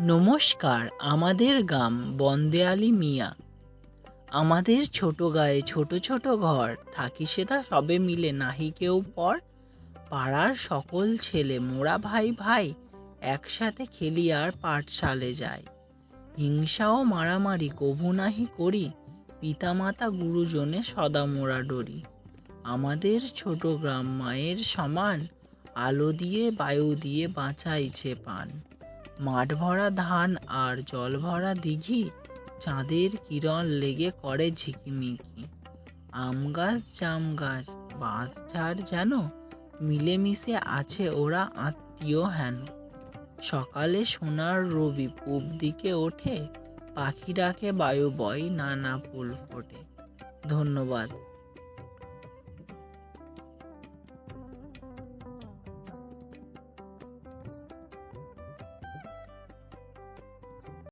নমস্কার, আমাদের গ্রাম বন্দেয়ালি মিয়া। আমাদের ছোট গায়ে ছোট ছোট ঘর, থাকি সেটা সবে মিলে নাহি কেউ পর। পাড়ার সকল ছেলে মোরা ভাই ভাই একসাথে খেলি আর পাঠশালে যাই। হিংসা ও মারামারি কভু নাহি করি, পিতামাতা গুরুজনে সদা মোরা ডরি। আমাদের ছোট গ্রাম মায়ের সমান, আলো দিয়ে বায়ু দিয়ে বাঁচাইছে পান। মাঠ ভরা ধান আর জল ভরা দিঘি, চাঁদের কিরণ লেগে করে ঝিকিমিকি। আম গাছ, জাম গাছ, বাঁশ ঝাড় যেন মিলেমিশে আছে ওরা আত্মীয় হেন। সকালে সোনার রবি পূব দিকে ওঠে পাখি ডাকে বায়ু বয় নানা ফুল ফোটে। ধন্যবাদ।